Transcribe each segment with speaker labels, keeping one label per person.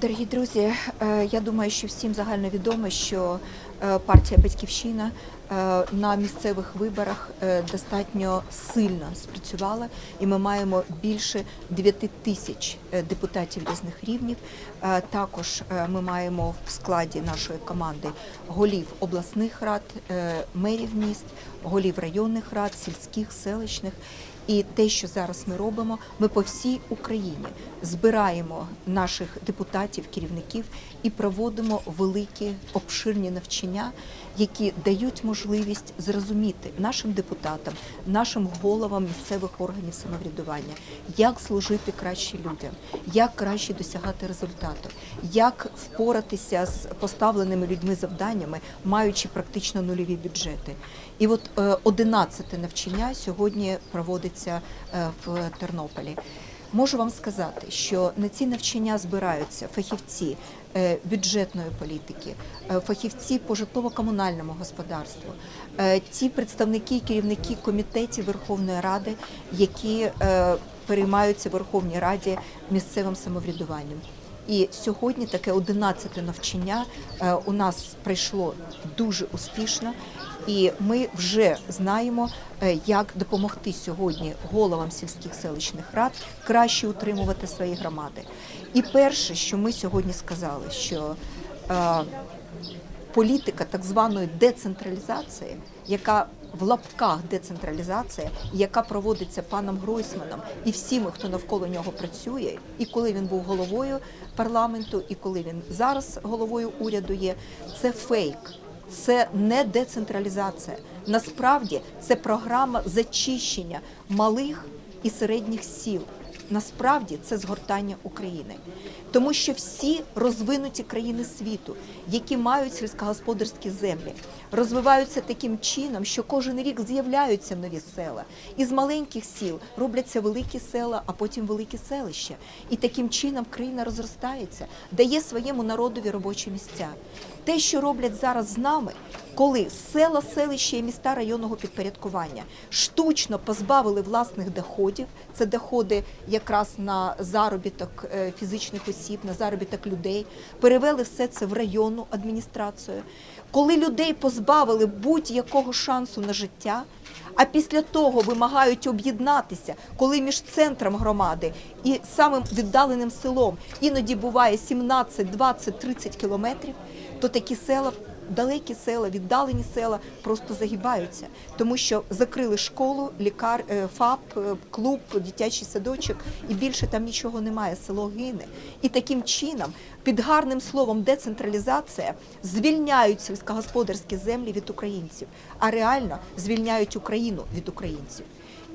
Speaker 1: Дорогі друзі, е, я думаю, що всім загально відомо, що е, партія Батьківщина е, на місцевих виборах достатньо сильно спрацювала, і ми маємо більше 9 тисяч депутатів різних рівнів. Також ми маємо в складі нашої команди голів обласних рад, мерів міст, голів районних рад, сільських, селищних. І те, що зараз ми робимо, ми по всій Україні збираємо наших депутатів, керівників і проводимо великі обширні навчання, які дають можливість зрозуміти нашим депутатам, нашим головам місцевих органів самоврядування, як служити краще людям, як краще досягати результату, як впоратися з поставленими людьми завданнями, маючи практично нульові бюджети. І от е, 11 навчання сьогодні проводиться е, в Тернополі. Можу вам сказати, що на ці навчання збираються фахівці е, бюджетної політики, е, фахівці по житлово-комунальному господарству, ті представники і керівники комітетів Верховної Ради, які переймаються в Верховній Раді місцевим самоврядуванням. І сьогодні таке 11 навчання е, у нас пройшло дуже успішно, і ми вже знаємо, е, як допомогти сьогодні головам сільських селищних рад краще утримувати свої громади. І перше, що ми сьогодні сказали, що е, політика так званої децентралізації, яка в лапках децентралізація, яка проводиться паном Гройсманом і всіми, хто навколо нього працює, і коли він був головою парламенту, і коли він зараз головою уряду є, це фейк. Це не децентралізація. Насправді це програма зачищення малих і середніх сіл. Насправді це згортання України, тому що всі розвинуті країни світу, які мають сільськогосподарські землі, розвиваються таким чином, що кожен рік з'являються нові села. Із маленьких сіл робляться великі села, а потім великі селища. І таким чином країна розростається, дає своєму народові робочі місця. Те, що роблять зараз з нами, коли села, селища і міста районного підпорядкування штучно позбавили власних доходів, це доходи якраз на заробіток е, фізичних осіб, на заробіток людей, перевели все це в районну адміністрацію. Коли людей позбавили будь-якого шансу на життя, а після того вимагають об'єднатися, коли між центром громади і самим віддаленим селом іноді буває 17, 20, 30 кілометрів, то такі села, далекі села, віддалені села просто загибаються, тому що закрили школу, лікар, е, ФАП, е, клуб, дитячий садочок, і більше там нічого немає. Село гине. І таким чином, під гарним словом децентралізація, звільняють сільськогосподарські землі від українців, а реально звільняють Україну від українців.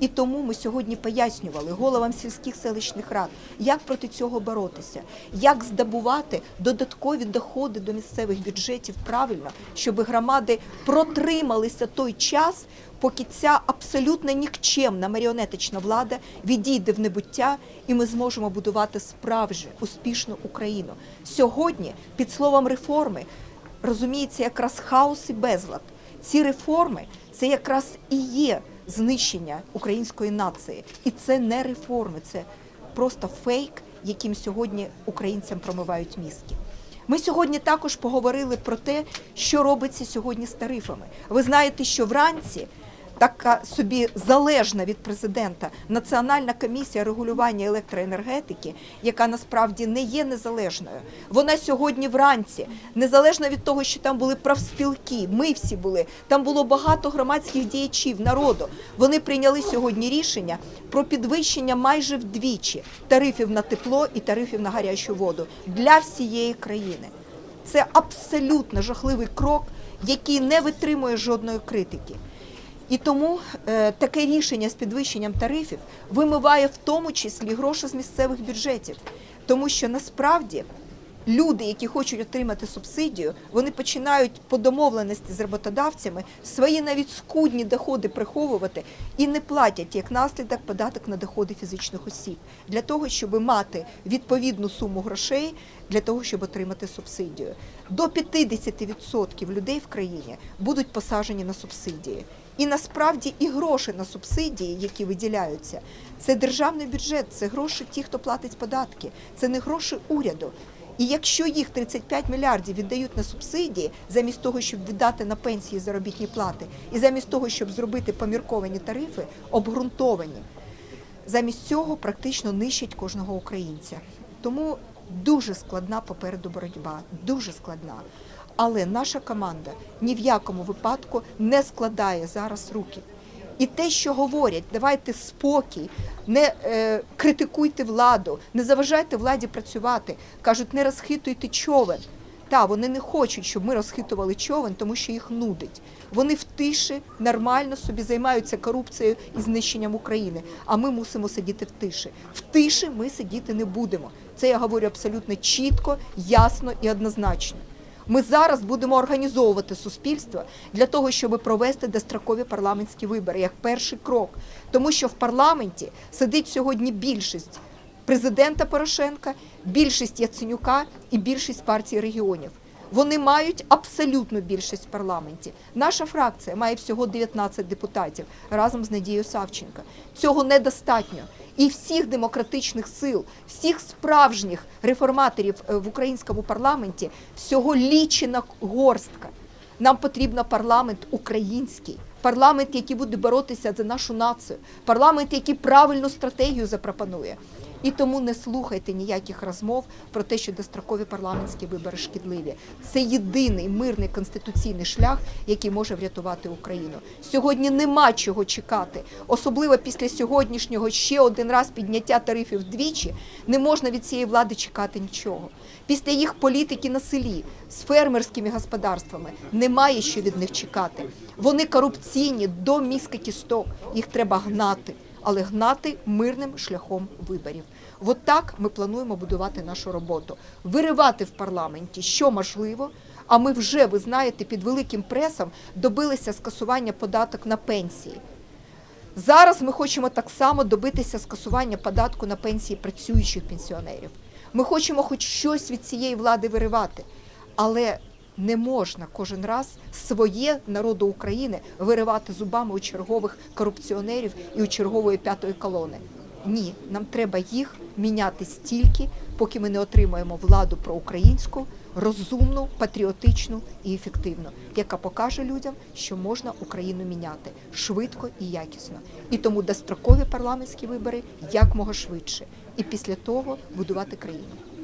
Speaker 1: І тому ми сьогодні пояснювали головам сільських селищних рад, як проти цього боротися, як здобувати додаткові доходи до місцевих бюджетів правильно, щоб громади протрималися той час, поки ця абсолютно нікчемна маріонетична влада відійде в небуття, і ми зможемо будувати справжню успішну Україну. Сьогодні під словом реформи розуміється якраз хаос і безлад. Ці реформи це якраз і є знищення української нації. І це не реформи, це просто фейк, яким сьогодні українцям промивають мізки. Ми сьогодні також поговорили про те, що робиться сьогодні з тарифами. Ви знаєте, що вранці така собі залежна від президента Національна комісія регулювання електроенергетики, яка насправді не є незалежною. Вона сьогодні вранці, незалежно від того, що там були профспілки, ми всі були, там було багато громадських діячів народу. Вони прийняли сьогодні рішення про підвищення майже вдвічі тарифів на тепло і тарифів на гарячу воду для всієї країни. Це абсолютно жахливий крок, який не витримує жодної критики. І тому е, таке рішення з підвищенням тарифів вимиває в тому числі гроші з місцевих бюджетів, тому що насправді люди, які хочуть отримати субсидію, вони починають по домовленості з роботодавцями свої навіть скудні доходи приховувати і не платять як наслідок податок на доходи фізичних осіб для того, щоб мати відповідну суму грошей для того, щоб отримати субсидію. До 50% людей в країні будуть посаджені на субсидії. І насправді і гроші на субсидії, які виділяються, це державний бюджет, це гроші ті, хто платить податки, це не гроші уряду. І якщо їх 35 мільярдів віддають на субсидії, замість того, щоб віддати на пенсії заробітні плати, і замість того, щоб зробити помірковані тарифи, обґрунтовані, замість цього практично нищать кожного українця. Тому дуже складна попереду боротьба, дуже складна. Але наша команда ні в якому випадку не складає зараз руки. І те, що говорять, давайте спокій, не е, критикуйте владу, не заважайте владі працювати. кажуть, не розхитуйте човен. Та вони не хочуть, щоб ми розхитували човен, тому що їх нудить. Вони в тиші нормально собі займаються корупцією і знищенням України. А ми мусимо сидіти в тиші. В тиші ми сидіти не будемо. Це я говорю абсолютно чітко, ясно і однозначно. Ми зараз будемо організовувати суспільство для того, щоб провести дострокові парламентські вибори як перший крок, тому що в парламенті сидить сьогодні більшість президента Порошенка, більшість Яценюка і більшість партій регіонів. Вони мають абсолютну більшість в парламенті. Наша фракція має всього 19 депутатів разом з Надією Савченко. Цього недостатньо. І всіх демократичних сил, всіх справжніх реформаторів е, в українському парламенті всього лічена горстка. Нам потрібен парламент український, парламент, який буде боротися за нашу націю, парламент, який правильну стратегію запропонує. І тому не слухайте ніяких розмов про те, що дострокові парламентські вибори шкідливі. Це єдиний мирний конституційний шлях, який може врятувати Україну. Сьогодні нема чого чекати, особливо після сьогоднішнього ще один раз підняття тарифів вдвічі. Не можна від цієї влади чекати нічого. Після їх політики на селі з фермерськими господарствами немає що від них чекати. Вони корупційні до мізка кісток. Їх треба гнати але гнати мирним шляхом виборів. От так ми плануємо будувати нашу роботу, виривати в парламенті, що можливо. А ми вже, ви знаєте, під великим пресом добилися скасування податок на пенсії. Зараз ми хочемо так само добитися скасування податку на пенсії працюючих пенсіонерів. Ми хочемо хоч щось від цієї влади виривати, але не можна кожен раз своє народу України виривати зубами у чергових корупціонерів і у чергової п'ятої колони. Ні, нам треба їх міняти стільки, поки ми не отримаємо владу проукраїнську, розумну, патріотичну і ефективну, яка покаже людям, що можна Україну міняти швидко і якісно. І тому дострокові парламентські вибори якмога швидше. І після того будувати країну.